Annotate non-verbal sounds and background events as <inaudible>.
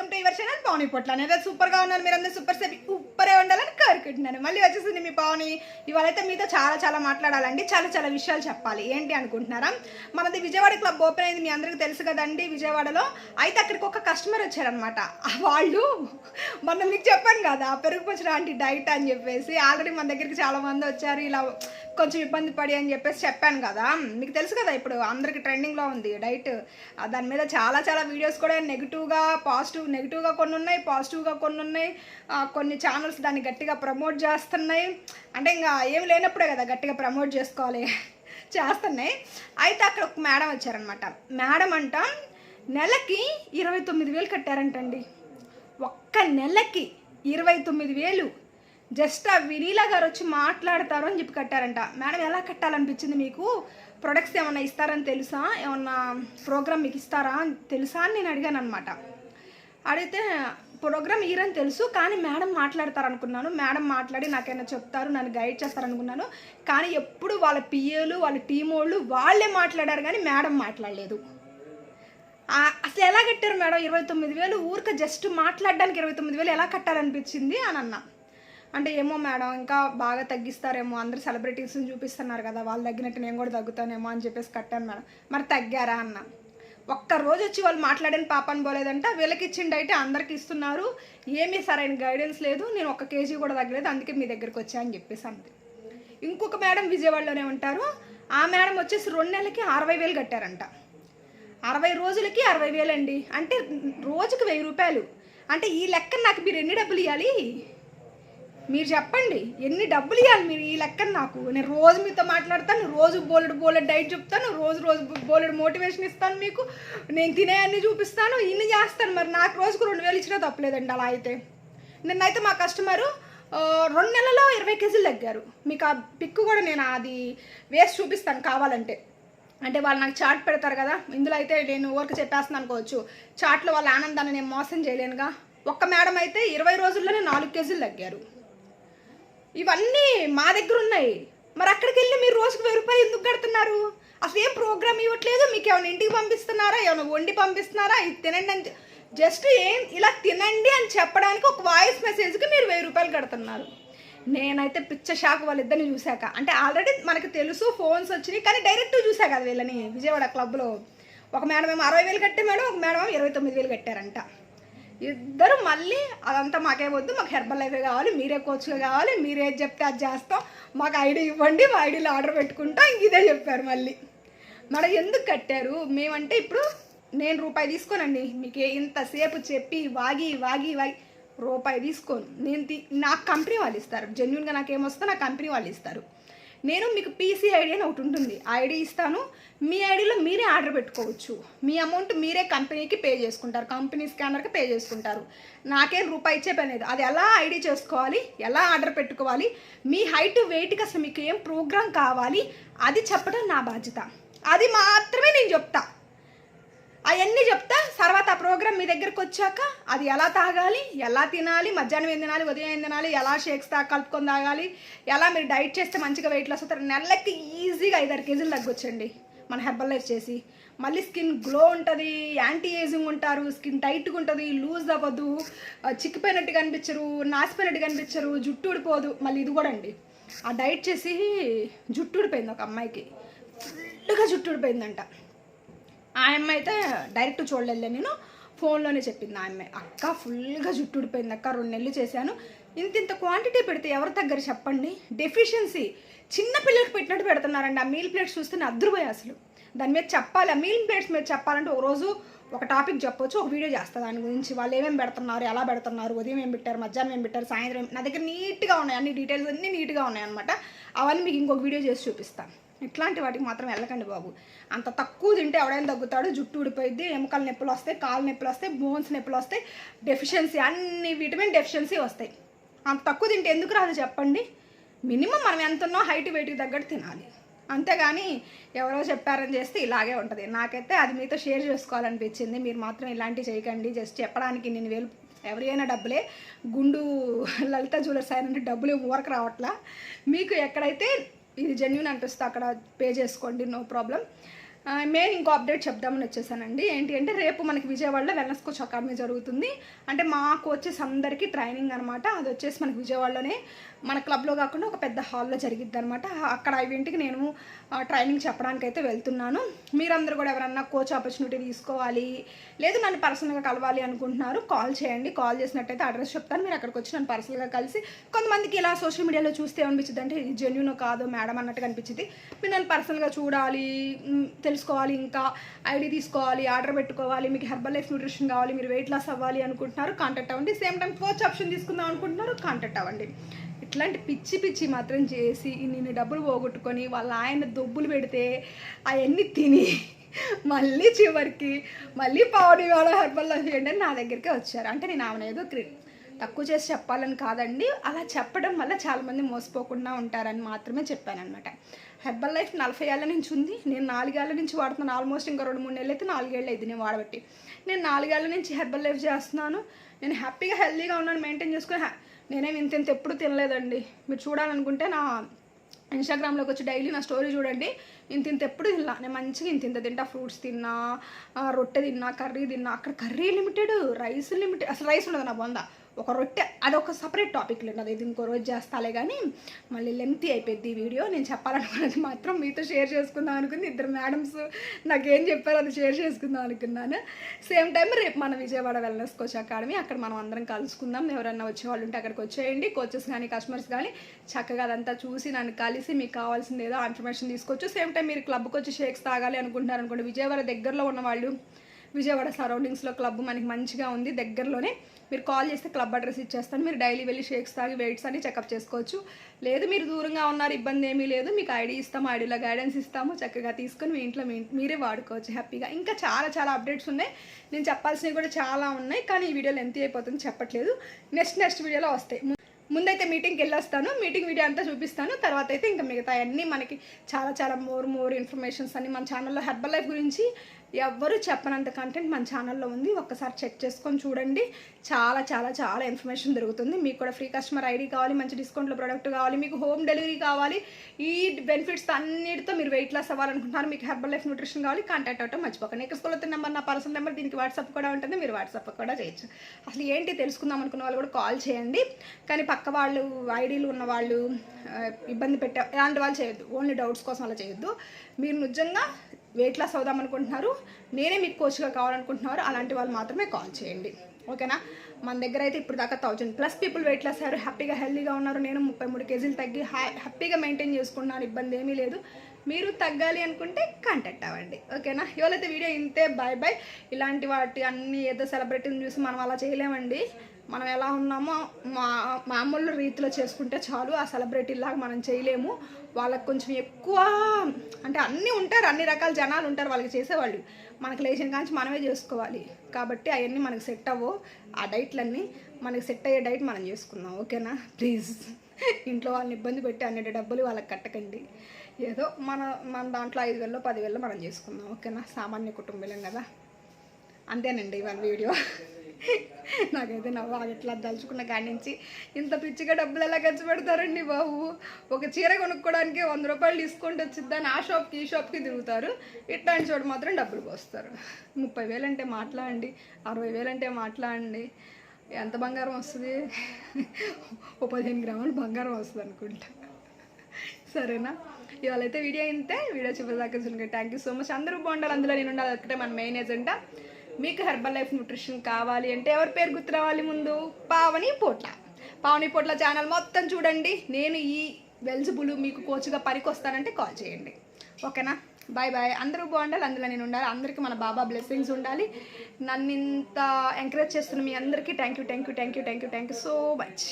Welcome to your channel Pavani Potla. అనేది సూపర్గా ఉన్నారు మీరు అందరూ సూపర్ సేపు ఉప్పరే ఉండాలని కోరుకుంటున్నాను. మళ్ళీ వచ్చేసింది మీ పవని. ఇవాళైతే మీతో చాలా చాలా మాట్లాడాలండి. చాలా చాలా విషయాలు చెప్పాలి. ఏంటి అనుకుంటున్నారా? మనది విజయవాడ క్లబ్ ఓపెన్ అయింది మీ అందరికీ తెలుసు కదండి విజయవాడలో. అయితే అక్కడికి ఒక కస్టమర్ వచ్చారనమాట వాళ్ళు మొన్న మీకు చెప్పాను కదా పెరుగు పచ్చడి ఆంటీ డైట్ అని చెప్పేసి ఆల్రెడీ మన దగ్గరికి చాలా మంది వచ్చారు ఇలా కొంచెం ఇబ్బంది పడి అని చెప్పేసి చెప్పాను కదా. మీకు తెలుసు కదా ఇప్పుడు అందరికి ట్రెండింగ్లో ఉంది డైట్ దాని మీద చాలా చాలా వీడియోస్ కూడా నెగిటివ్గా పాజిటివ్ నెగిటివ్గా కొన్ని ఉన్నాయి పాజిటివ్గా కొన్ని ఉన్నాయి. కొన్ని ఛానల్స్ దాన్ని గట్టిగా ప్రమోట్ చేస్తున్నాయి. అంటే ఇంకా ఏం లేనప్పుడే కదా గట్టిగా ప్రమోట్ చేసుకోవాలి <laughs> చేస్తున్నాయి. అయితే అక్కడ ఒక మేడం వచ్చారనమాట మేడం అంట నెలకి ఇరవై తొమ్మిది వేలు కట్టారంటండి. ఒక్క నెలకి ఇరవై తొమ్మిది వేలు. జస్ట్ ఆ వినీలా గారు వచ్చి మాట్లాడతారు అని చెప్పి కట్టారంట. మేడం ఎలా కట్టాలనిపించింది మీకు? ప్రొడక్ట్స్ ఏమన్నా ఇస్తారని తెలుసా? ఏమన్నా ప్రోగ్రామ్ మీకు ఇస్తారా అని తెలుసా అని నేను అడిగాను అనమాట అడిగితే ప్రోగ్రామ్ ఇయరని తెలుసు కానీ మేడం మాట్లాడతారు అనుకున్నాను మేడం మాట్లాడి నాకైనా చెప్తారు నన్ను గైడ్ చేస్తారనుకున్నాను. కానీ ఎప్పుడు వాళ్ళ పిఏలు వాళ్ళ టీం వాళ్ళు వాళ్ళే మాట్లాడారు కానీ మేడం మాట్లాడలేదు. అసలు ఎలా కట్టారు మేడం ఇరవై తొమ్మిది వేలు? ఊరిక జస్ట్ మాట్లాడడానికి ఇరవై తొమ్మిది వేలు ఎలా కట్టాలనిపించింది అని అన్న. అంటే ఏమో మేడం ఇంకా బాగా తగ్గిస్తారేమో అందరు సెలబ్రిటీస్ని చూపిస్తున్నారు కదా వాళ్ళు తగ్గినట్టు నేను కూడా తగ్గుతానేమో అని చెప్పేసి కట్టాను మేడం. మరి తగ్గారా అన్న. ఒక్క రోజు వచ్చి వాళ్ళు మాట్లాడిన పాపని పోలేదంట వీళ్ళకి ఇచ్చిన డైట్ అందరికి ఇస్తున్నారు. ఏమీ సరైన గైడెన్స్ లేదు నేను ఒక కేజీ కూడా తగ్గలేదు అందుకే మీ దగ్గరికి వచ్చా అని చెప్పేసి అంది. ఇంకొక మేడం విజయవాడలోనే ఉంటారు. ఆ మేడం వచ్చేసి రెండు నెలలకి అరవై వేలు కట్టారంట. అరవై రోజులకి అరవై వేలండి. అంటే రోజుకి వెయ్యి రూపాయలు. అంటే ఈ లెక్క నాకు మీరు ఎన్ని డబ్బులు ఇవ్వాలి మీరు చెప్పండి. ఎన్ని డబ్బులు ఇవ్వాలి మీరు ఈ లెక్కన నాకు? నేను రోజు మీతో మాట్లాడతాను రోజు బోలెడు బోలెడు డైట్ చెప్తాను రోజు రోజు బోలెడు మోటివేషన్ ఇస్తాను మీకు. నేను తినే అన్ని చూపిస్తాను ఇన్ని చేస్తాను. మరి నాకు రోజుకు రెండు వేలు ఇచ్చినా తప్పలేదండి అలా అయితే. నిన్నైతే మా కస్టమరు రెండు నెలలో ఇరవై కేజీలు తగ్గారు. మీకు ఆ పిక్ కూడా నేను అది వేసి చూపిస్తాను కావాలంటే. అంటే వాళ్ళు నాకు చాట్ పెడతారు కదా ఇందులో అయితే నేను ఊరికి చెప్పేస్తున్నాను అనుకోవచ్చు. చాట్లో వాళ్ళ ఆనందాన్ని నేను మోసం చేయలేనుగా. ఒక్క మేడం అయితే ఇరవై రోజుల్లోనే నాలుగు కేజీలు తగ్గారు. ఇవన్నీ మా దగ్గర ఉన్నాయి. మరి అక్కడికి వెళ్ళి మీరు రోజుకు వెయ్యి రూపాయలు ఎందుకు కడుతున్నారు? అసలు ఏం ప్రోగ్రామ్ ఇవ్వట్లేదు? మీకు ఏమైనా ఇంటికి పంపిస్తున్నారా? ఏమైనా వండి పంపిస్తున్నారా? ఇది తినండి అని జస్ట్ ఏం ఇలా తినండి అని చెప్పడానికి ఒక వాయిస్ మెసేజ్కి మీరు వెయ్యి రూపాయలు కడుతున్నారు. నేనైతే పిచ్చ షాక్ వాళ్ళిద్దరిని చూశాక. అంటే ఆల్రెడీ మనకు తెలుసు ఫోన్స్ వచ్చినాయి కానీ డైరెక్ట్ చూసా కదా వీళ్ళని విజయవాడ క్లబ్లో ఒక మేడం ఏమో అరవై వేలు కట్టే మేడం ఒక మేడం ఏమో ఇరవై తొమ్మిది వేలు కట్టారంట. ఇద్దరు మళ్ళీ అదంతా మాకే వద్దు మాకు హెర్బల్ లైఫే కావాలి మీరే కోచ్గా కావాలి మీరేది చెప్తే అది చేస్తాం మాకు ఐడి ఇవ్వండి మా ఐడీలో ఆర్డర్ పెట్టుకుంటాం ఇంక ఇదే చెప్పారు మళ్ళీ. మేడం ఎందుకు కట్టారు? మేమంటే ఇప్పుడు నేను రూపాయి తీసుకోనండి మీకు ఇంతసేపు చెప్పి వాగి వాగి వాగి రూపాయి తీసుకోను. నేను తీ నాకు కంపెనీ వాళ్ళు ఇస్తారు. జెన్యున్గా నాకు ఏమొస్తుందో నా కంపెనీ వాళ్ళు ఇస్తారు. నేను మీకు పీసీ ఐడి అని ఒకటి ఉంటుంది. ఆ ఐడి ఇస్తాను. మీ ఐడిలో మీరే ఆర్డర్ పెట్టుకోవచ్చు. మీ అమౌంట్ మీరే కంపెనీకి పే చేసుకుంటారు. కంపెనీ స్కానర్కి పే చేసుకుంటారు. నాకేం రూపాయి ఇచ్చే పని లేదు. అది ఎలా ఐడి చేసుకోవాలి? ఎలా ఆర్డర్ పెట్టుకోవాలి? మీ హైట్ వెయిట్కి అసలు మీకు ఏం ప్రోగ్రామ్ కావాలి? అది చెప్పడం నా బాధ్యత. అది మాత్రమే నేను చెప్తాను అవన్నీ చెప్తా. తర్వాత ఆ ప్రోగ్రామ్ మీ దగ్గరకు వచ్చాక అది ఎలా తాగాలి ఎలా తినాలి మధ్యాహ్నం ఏం తినాలి ఉదయం ఏం తినాలి ఎలా షేక్స్ తా కలుపుకొని తాగాలి ఎలా మీరు డైట్ చేస్తే మంచిగా వెయిట్ లాస్ అవుతారు నెలకి ఈజీగా ఐదారు కేజీలు తగ్గొచ్చండి. మన హెర్బల్ లైఫ్ చేసి. మళ్ళీ స్కిన్ గ్లో ఉంటుంది యాంటీ ఏజింగ్ ఉంటారు స్కిన్ టైట్గా ఉంటుంది లూజ్ అవ్వదు ఆ, చిక్కిపోయినట్టు కనిపించరు నాసిపోయినట్టు కనిపించరు జుట్టు ఊడిపోదు. మళ్ళీ ఇది కూడా అండి. ఆ డైట్ చేసి జుట్టు ఊడిపోయింది ఒక అమ్మాయికి. ఫుల్గా జుట్టు ఊడిపోయిందంట. ఆ అమ్మాయి అయితే డైరెక్ట్ చూడలేదు నేను. ఫోన్లోనే చెప్పింది ఆ అమ్మాయి. అక్క ఫుల్గా జుట్టు ఉడిపోయింది అక్క రెండు నెలలు చేశాను. ఇంత ఇంత క్వాంటిటీ పెడితే ఎవరి దగ్గర చెప్పండి? డెఫిషియన్సీ చిన్న పిల్లలకు పెట్టినట్టు పెడుతున్నారండి. ఆ మీల్ ప్లేట్స్ చూస్తే నేను అసలు. దాని మీద చెప్పాలి. ఆ మీల్ ప్లేట్స్ మీద చెప్పాలంటే ఒక రోజు ఒక టాపిక్ చెప్పొచ్చు ఒక వీడియో చేస్తా. దాని గురించి వాళ్ళు ఏమేమి పెడుతున్నారు ఎలా పెడుతున్నారు ఉదయం ఏం పెట్టారు మధ్యాహ్నం ఏం పెట్టారు సాయంత్రం నా దగ్గర నీట్గా ఉన్నాయి. అన్ని డీటెయిల్స్ అన్నీ నీట్గా ఉన్నాయి అనమాట అవన్నీ మీకు ఇంకొక వీడియో చేసి చూపిస్తాను. ఇట్లాంటి వాటికి మాత్రం వెళ్ళకండి బాబు. అంత తక్కువ తింటే ఎవడైనా తగ్గుతాడు జుట్టు ఊడిపోయింది ఎముకల నొప్పులు వస్తాయి కాలు నొప్పులు వస్తాయి బోన్స్ నొప్పులు వస్తాయి డెఫిషియన్సీ అన్ని విటమిన్ డెఫిషియన్సీ వస్తాయి. అంత తక్కువ తింటే ఎందుకు రాదు చెప్పండి? మినిమం మనం ఎంత ఉన్నో హైట్ వెయిట్కి తగ్గట్టు తినాలి. అంతేగాని ఎవరో చెప్పారని చేస్తే ఇలాగే ఉంటుంది. నాకైతే అది మీతో షేర్ చేసుకోవాలనిపించింది. మీరు మాత్రం ఇలాంటివి చేయకండి. జస్ట్ చెప్పడానికి నేను వేలు ఎవరైనా డబ్బులే. గుండు లలిత జ్యువెలర్స్ అయినంటే డబ్బులు ఊరకు రావట్లా. మీకు ఎక్కడైతే ఇది జెన్యున్ అనిపిస్తే అక్కడ పే చేసుకోండి నో ప్రాబ్లం మెయిన్ ఇంకో అప్డేట్ చెప్దామని వచ్చేసానండి. ఏంటి అంటే రేపు మనకి విజయవాడలో వెల్నెస్ కోచ్ అకాడమీ జరుగుతుంది. అంటే మా కోచెస్ అందరికీ ట్రైనింగ్ అనమాట అది వచ్చేసి మనకి విజయవాడలోనే మన క్లబ్లో కాకుండా ఒక పెద్ద హాల్లో జరిగిద్ది అనమాట అక్కడ ఐవింటికి నేను ట్రైనింగ్ చెప్పడానికి అయితే వెళ్తున్నాను. మీరందరూ కూడా ఎవరన్నా కోచ్ ఆపర్చునిటీ తీసుకోవాలి లేదు నన్ను పర్సనల్గా కలవాలి అనుకుంటున్నారు కాల్ చేయండి. కాల్ చేసినట్టయితే అడ్రస్ చెప్తాను. మీరు అక్కడికి వచ్చి నన్ను పర్సనల్గా కలిసి కొంతమందికి ఇలా సోషల్ మీడియాలో చూస్తే ఏమనిపించింది అంటే ఇది జెన్యున్ కాదు మేడం అన్నట్టుగా అనిపించింది మీరు నన్ను పర్సనల్గా చూడాలి తెలుసుకోవాలి ఇంకా ఐడి తీసుకోవాలి ఆర్డర్ పెట్టుకోవాలి మీకు హెర్బల్ లైఫ్ న్యూట్రిషన్ కావాలి మీరు వెయిట్ లాస్ అవ్వాలి అనుకుంటున్నారు కాంటాక్ట్ అవ్వండి. సేమ్ టైం కోచ్ ఆప్షన్ తీసుకుందాం అనుకుంటున్నారు కాంటాక్ట్ అవ్వండి. ఇట్లాంటి పిచ్చి పిచ్చి మాత్రం చేసి నేను డబ్బులు పోగొట్టుకొని వాళ్ళ ఆయన దొబ్బులు పెడితే అవన్నీ తిని మళ్ళీ చివరికి మళ్ళీ పౌడి వాళ్ళ హెర్బల్ లైఫ్ చేయండి నా దగ్గరికి వచ్చారు. అంటే నేను ఆమెను ఏదో క్రి తక్కువ చేసి చెప్పాలని కాదండి. అలా చెప్పడం వల్ల చాలామంది మోసపోకుండా ఉంటారని మాత్రమే చెప్పానమాట హెర్బల్ లైఫ్ నలభై ఏళ్ళ నుంచి ఉంది. నేను నాలుగేళ్ళ నుంచి వాడుతున్నాను. ఆల్మోస్ట్ ఇంకా రెండు మూడు నెలలు అయితే నాలుగేళ్ళు అయింది నేను వాడబట్టి. నేను నాలుగేళ్ళ నుంచి హెర్బల్ లైఫ్ చేస్తున్నాను. నేను హ్యాపీగా హెల్తీగా ఉన్నాను. మెయింటైన్ చేసుకుని హ్యా- నేనేం ఇంత ఇంత ఎప్పుడు తినలేదండి. మీరు చూడాలనుకుంటే నా ఇన్స్టాగ్రామ్లోకి వచ్చి డైలీ నా స్టోరీ చూడండి. ఇంత ఇంత ఎప్పుడు తిన్నా నేను మంచిగా ఇంత ఇంత తింటా. ఫ్రూట్స్ తిన్నా రొట్టె తిన్నా కర్రీ తిన్నా. అక్కడ కర్రీ లిమిటెడ్ రైస్ లిమిటెడ్. అసలు రైస్ ఉండదు నా బొంద. ఒక రొట్టె అది ఒక సపరేట్ టాపిక్లు ఉన్నది. ఇది ఇంకో రోజు చేస్తాలే కానీ మళ్ళీ లెంతి అయిపోయింది ఈ వీడియో. నేను చెప్పాలనుకున్నది మాత్రం మీతో షేర్ చేసుకుందాం అనుకుంది. ఇద్దరు మేడమ్స్ నాకేం చెప్పారో అది షేర్ చేసుకుందాం అనుకున్నాను. సేమ్ టైం రేపు మన విజయవాడ వెల్నెస్ కోచ్ అకాడమీ అక్కడ మనం అందరం కలుసుకుందాం. ఎవరైనా వచ్చేవాళ్ళు ఉంటే అక్కడికి వచ్చేయండి. కోచెస్ కానీ కస్టమర్స్ కానీ చక్కగా అదంతా చూసి నన్ను కలిసి మీకు కావాల్సింది ఏదో ఇన్ఫర్మేషన్ తీసుకోవచ్చు. సేమ్ టైం మీరు క్లబ్కి వచ్చి షేక్స్ తాగాలి అనుకుంటున్నారు అనుకోండి. విజయవాడ దగ్గరలో ఉన్న వాళ్ళు విజయవాడ సరౌండింగ్స్లో క్లబ్ మనకి మంచిగా ఉంది. దగ్గరలోనే మీరు కాల్ చేస్తే క్లబ్ అడ్రస్ ఇచ్చేస్తాను. మీరు డైలీ వెళ్ళి షేక్స్ తాగి వెయిట్స్ అని చెకప్ చేసుకోవచ్చు. లేదు మీరు దూరంగా ఉన్నారు ఇబ్బంది ఏమీ లేదు. మీకు ఐడి ఇస్తాము ఐడిలో గైడెన్స్ ఇస్తాము. చక్కగా తీసుకొని మీ ఇంట్లో మీ మీరే వాడుకోవచ్చు హ్యాపీగా. ఇంకా చాలా చాలా అప్డేట్స్ ఉన్నాయి. నేను చెప్పాల్సినవి కూడా చాలా ఉన్నాయి. కానీ ఈ వీడియోలో ఎంత అయిపోతుంది. చెప్పట్లేదు. నెక్స్ట్ నెక్స్ట్ వీడియోలో వస్తాయి. ముందైతే మీటింగ్కి వెళ్ళొస్తాను. మీటింగ్ వీడియో అంతా చూపిస్తాను. తర్వాత అయితే ఇంకా మిగతా అన్నీ మనకి చాలా చాలా మోర్ మోర్ ఇన్ఫర్మేషన్స్ అన్ని మన ఛానల్లో హెర్బల్ లైఫ్ గురించి ఎవ్వరు చెప్పనంత కంటెంట్ మన ఛానల్లో ఉంది. ఒక్కసారి చెక్ చేసుకొని చూడండి. చాలా చాలా చాలా ఇన్ఫర్మేషన్ దొరుకుతుంది. మీకు కూడా ఫ్రీ కస్టమర్ ఐడి కావాలి మంచి డిస్కౌంట్లో ప్రోడక్ట్ కావాలి మీకు హోమ్ డెలివరీ కావాలి ఈ బెనిఫిట్స్ అన్నిటితో మీరు వెయిట్ లాస్ అవ్వాలనుకుంటున్నారు. మీకు హెర్బల్ లైఫ్ న్యూట్రిషన్ కావాలి కాంటాక్ట్ అవ్వటం మర్చిపోకండి. నెక్స్ట్ స్కూల్ నెంబర్ నా పర్సనల్ నెంబర్ దీనికి వాట్సాప్ కూడా ఉంటుంది. మీరు వాట్సాప్ కూడా చేయొచ్చు. అసలు ఏంటి తెలుసుకుందాం అనుకున్న వాళ్ళు కూడా కాల్ చేయండి. కానీ పక్క వాళ్ళు ఐడీలు ఉన్న వాళ్ళు ఇబ్బంది పెట్టే అలాంటి వాళ్ళు చేయొద్దు. ఓన్లీ డౌట్స్ కోసం అలా చేయొద్దు. మీరు నిజంగా వెయిట్ లాస్ అవుదాం అనుకుంటున్నారు. నేనే మీకు కోచ్గా కావాలనుకుంటున్నారు. అలాంటి వాళ్ళు మాత్రమే కాల్ చేయండి. ఓకేనా మన దగ్గర అయితే ఇప్పుడు దాకా thousand plus people weight loss అయ్యారు. హ్యాపీగా హెల్దీగా ఉన్నారు. నేను ముప్పై మూడు కేజీలు తగ్గి హ్యా- హ్యాపీగా మెయింటైన్ చేసుకున్నాను ఇబ్బంది ఏమీ లేదు. మీరు తగ్గాలి అనుకుంటే కాంటాక్ట్ అవ్వండి. ఓకేనా ఇవాళైతే వీడియో ఇంతే. బాయ్ బాయ్ ఇలాంటి వాటి అన్ని ఏదో సెలబ్రిటీని చూసి మనం అలా చేయలేమండి. మనం ఎలా ఉన్నామో మా మామూలు రీతిలో చేసుకుంటే చాలు. ఆ సెలబ్రిటీలాగా మనం చేయలేము. వాళ్ళకి కొంచెం ఎక్కువ అంటే అన్నీ ఉంటారు అన్ని రకాల జనాలు ఉంటారు వాళ్ళకి చేసేవాళ్ళు. మనకు లేచిన కాంచి మనమే చేసుకోవాలి. కాబట్టి అవన్నీ మనకు సెట్ అవ్వవు. ఆ డైట్లన్నీ మనకి సెట్ అయ్యే డైట్ మనం చేసుకుందాం. ఓకేనా? ప్లీజ్. ఇంట్లో వాళ్ళని ఇబ్బంది పెట్టి అన్నిటి డబ్బులు వాళ్ళకి కట్టకండి. ఏదో మన మన దాంట్లో ఐదు వేలలో పదివేలలో మనం చేసుకుందాం. ఓకేనా? సామాన్య కుటుంబం కదా. అంతేనండి ఇవాళ వీడియో. నాకైతే నవ్వు ఎట్లా దలుచుకున్న కాడి నుంచి ఇంత పిచ్చిగా డబ్బులు ఎలా ఖర్చు పెడతారండి బాబు ఒక చీర కొనుక్కోవడానికి వంద రూపాయలు డిస్కౌంట్ వచ్చిద్దని ఆ షాప్కి ఈ షాప్కి తిరుగుతారు ఇట్లాంటి చోటు మాత్రం డబ్బులు పోస్తారు ముప్పై వేలు అంటే మాట్లాడండి అరవై వేలు అంటే మాట్లాడండి ఎంత బంగారం వస్తుంది ఓ పదిహేను గ్రాములు బంగారం వస్తుంది అనుకుంటా సరేనా ఇవాళ అయితే వీడియో ఇంతే వీడియో చివరిదాకా చూడండి థ్యాంక్ యూ సో మచ్ అందరూ బాగుండాలి అందులో నేను ఉండాలి ఒక్కటే మన మెయిన్ ఏజెంటా మీకు హెర్బల్ లైఫ్ న్యూట్రిషన్ కావాలి అంటే ఎవరి పేరు గుర్తు రావాలి ముందు? పావని పోట్ల. పావని పోట్ల ఛానల్ మొత్తం చూడండి. నేను ఈ వెల్జిబుల్ మీకు కోచ్గా పనికొస్తానంటే కాల్ చేయండి. ఓకేనా? Bye bye. అందరూ బాగుండాలి అందులో నేను ఉండాలి. అందరికీ మన బాబా బ్లెస్సింగ్స్ ఉండాలి. నన్ను ఇంత ఎంకరేజ్ చేస్తున్న మీ అందరికీ thank you thank you thank you thank you thank you so much